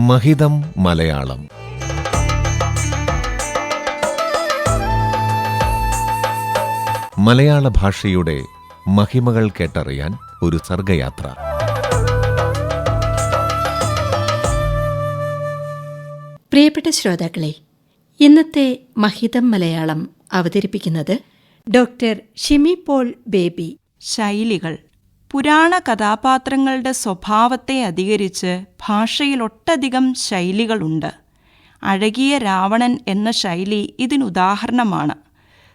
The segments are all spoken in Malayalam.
മഹിതം മലയാളം. മലയാള ഭാഷയുടെ മഹിമകൾ കേട്ടറിയാൻ ഒരു സർഗയാത്ര. പ്രിയപ്പെട്ട ശ്രോതാക്കളെ ഇന്നത്തെ മഹിതം മലയാളം അവതരിപ്പിക്കുന്നത് ഡോക്ടർ ഷിമി പോൾ ബേബി ശൈലികൾ. പുരാണ കഥാപാത്രങ്ങളുടെ സ്വഭാവത്തെ അധികരിച്ച് ഭാഷയിൽ ഒട്ടധികം ശൈലികളുണ്ട്. അഴകിയ രാവണൻ എന്ന ശൈലി ഇതിനുദാഹരണമാണ്.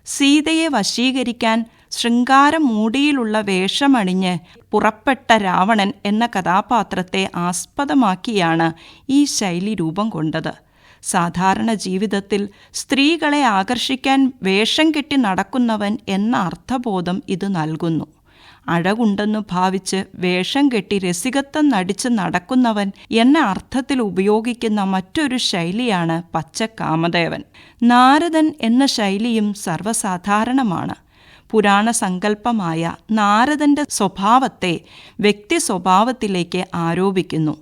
സീതയെ വശീകരിക്കാൻ ശൃംഗാരമൂടിയിലുള്ള വേഷമണിഞ്ഞ് പുറപ്പെട്ട രാവണൻ എന്ന കഥാപാത്രത്തെ ആസ്പദമാക്കിയാണ് ഈ ശൈലി രൂപം കൊണ്ടത്. സാധാരണ ജീവിതത്തിൽ സ്ത്രീകളെ ആകർഷിക്കാൻ വേഷം കെട്ടി നടക്കുന്നവൻ എന്ന അർത്ഥബോധം ഇത് നൽകുന്നു. അഴകുണ്ടെന്നു ഭാവിച്ച് വേഷം കെട്ടി രസികത്വം നടിച്ച് നടക്കുന്നവൻ എന്ന അർത്ഥത്തിൽ ഉപയോഗിക്കുന്ന മറ്റൊരു ശൈലിയാണ് പച്ചക്കാമദേവൻ നാരദൻ എന്ന ശൈലിയും സർവസാധാരണമാണ്. പുരാണ സങ്കല്പമായ നാരദന്റെ സ്വഭാവത്തെ വ്യക്തി സ്വഭാവത്തിലേക്ക് ആരോപിക്കുന്നു.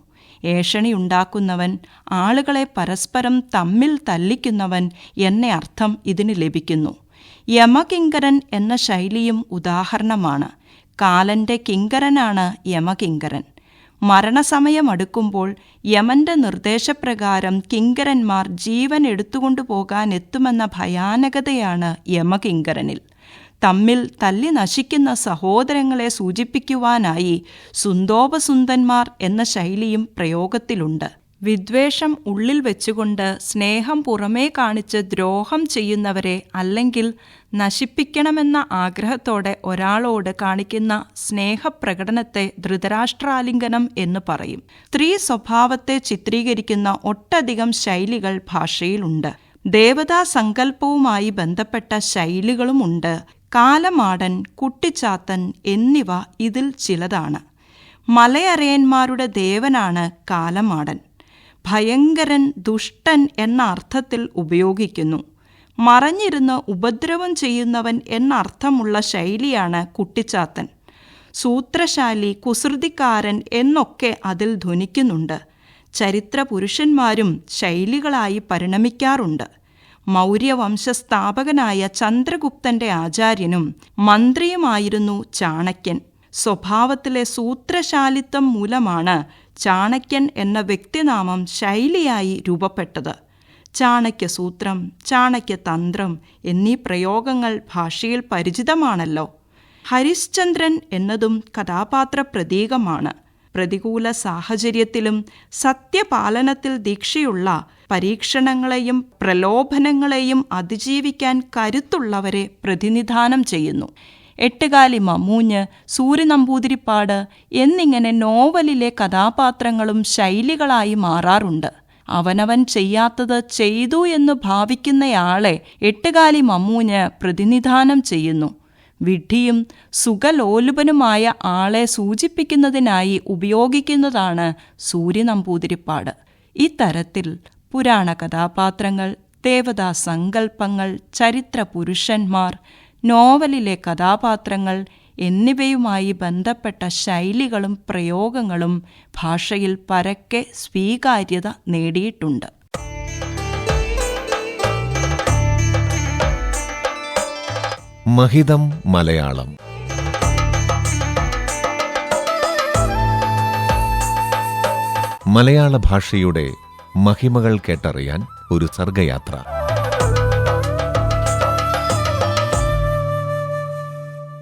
ഏഷണിയുണ്ടാക്കുന്നവൻ ആളുകളെ പരസ്പരം തമ്മിൽ തല്ലിക്കുന്നവൻ എന്ന അർത്ഥം ഇതിന് ലഭിക്കുന്നു. യമകിങ്കരൻ എന്ന ശൈലിയും ഉദാഹരണമാണ്. കാലന്റെ കിങ്കരനാണ് യമകിങ്കരൻ. മരണസമയമടുക്കുമ്പോൾ യമന്റെ നിർദ്ദേശപ്രകാരം കിങ്കരന്മാർ ജീവൻ എടുത്തുകൊണ്ടു പോകാനെത്തുമെന്ന ഭയാനകതയാണ് യമകിങ്കരനിൽ. തമ്മിൽ തല്ലി നശിക്കുന്ന സഹോദരങ്ങളെ സൂചിപ്പിക്കുവാനായി സുന്ദോപസുന്ദന്മാർ എന്ന ശൈലിയും പ്രയോഗത്തിലുണ്ട്. വിദ്വേഷം ഉള്ളിൽ വെച്ചുകൊണ്ട് സ്നേഹം പുറമേ കാണിച്ച് ദ്രോഹം ചെയ്യുന്നവരെ അല്ലെങ്കിൽ നശിപ്പിക്കണമെന്ന ആഗ്രഹത്തോടെ ഒരാളോട് കാണിക്കുന്ന സ്നേഹപ്രകടനത്തെ ധൃതരാഷ്ട്രാലിംഗനം എന്ന് പറയും. സ്ത്രീ സ്വഭാവത്തെ ചിത്രീകരിക്കുന്ന ഒട്ടധികം ശൈലികൾ ഭാഷയിലുണ്ട്. ദേവതാ സങ്കല്പവുമായി ബന്ധപ്പെട്ട ശൈലികളുമുണ്ട്. കാലമാടൻ കുട്ടിച്ചാത്തൻ എന്നിവ ഇതിൽ ചിലതാണ്. മലയറയന്മാരുടെ ദേവനാണ് കാലമാടൻ. ഭയങ്കരൻ ദുഷ്ടൻ എന്ന അർത്ഥത്തിൽ ഉപയോഗിക്കുന്നു. മറഞ്ഞിരുന്ന് ഉപദ്രവം ചെയ്യുന്നവൻ എന്ന അർത്ഥമുള്ള ശൈലിയാണ് കുട്ടിച്ചാത്തൻ. സൂത്രശാലി കുസൃതിക്കാരൻ എന്നൊക്കെ അതിൽ ധ്വനിക്കുന്നുണ്ട്. ചരിത്ര പുരുഷന്മാരും ശൈലികളായി പരിണമിക്കാറുണ്ട്. മൗര്യവംശസ്ഥാപകനായ ചന്ദ്രഗുപ്തന്റെ ആചാര്യനും മന്ത്രിയുമായിരുന്നു ചാണക്യൻ. സ്വഭാവത്തിലെ സൂത്രശാലിത്വം മൂലമാണ് ചാണക്യൻ എന്ന വ്യക്തിനാമം ശൈലിയായി രൂപപ്പെട്ടത്. ചാണക്യസൂത്രം ചാണക്യതന്ത്രം എന്നീ പ്രയോഗങ്ങൾ ഭാഷയിൽ പരിചിതമാണല്ലോ. ഹരിശ്ചന്ദ്രൻ എന്നതും കഥാപാത്ര പ്രതീകമാണ്. പ്രതികൂല സാഹചര്യത്തിലും സത്യപാലനത്തിൽ ദീക്ഷയുള്ള പരീക്ഷണങ്ങളെയും പ്രലോഭനങ്ങളെയും അതിജീവിക്കാൻ കരുത്തുള്ളവരെ പ്രതിനിധാനം ചെയ്യുന്നു. എട്ടുകാലി മൂഞ്ഞ് സൂര്യനമ്പൂതിരിപ്പാട് എന്നിങ്ങനെ നോവലിലെ കഥാപാത്രങ്ങളും ശൈലികളായി മാറാറുണ്ട്. അവനവൻ ചെയ്യാത്തത് ചെയ്തു എന്ന് ഭാവിക്കുന്നയാളെ എട്ടുകാലി മമ്മൂഞ്ഞ് പ്രതിനിധാനം ചെയ്യുന്നു. വിഡ്ഢിയും സുഖലോലുപനുമായ ആളെ സൂചിപ്പിക്കുന്നതിനായി ഉപയോഗിക്കുന്നതാണ് സൂര്യനമ്പൂതിരിപ്പാട്. ഇത്തരത്തിൽ പുരാണ കഥാപാത്രങ്ങൾ ദേവതാ സങ്കല്പങ്ങൾ ചരിത്ര പുരുഷന്മാർ നോവലിലെ കഥാപാത്രങ്ങൾ എന്നിവയുമായി ബന്ധപ്പെട്ട ശൈലികളും പ്രയോഗങ്ങളും ഭാഷയിൽ പരക്കെ സ്വീകാര്യത നേടിയിട്ടുണ്ട്. മഹിതം മലയാളം. മലയാള ഭാഷയുടെ മഹിമകൾ കേട്ടറിയാൻ ഒരു സർഗയാത്ര.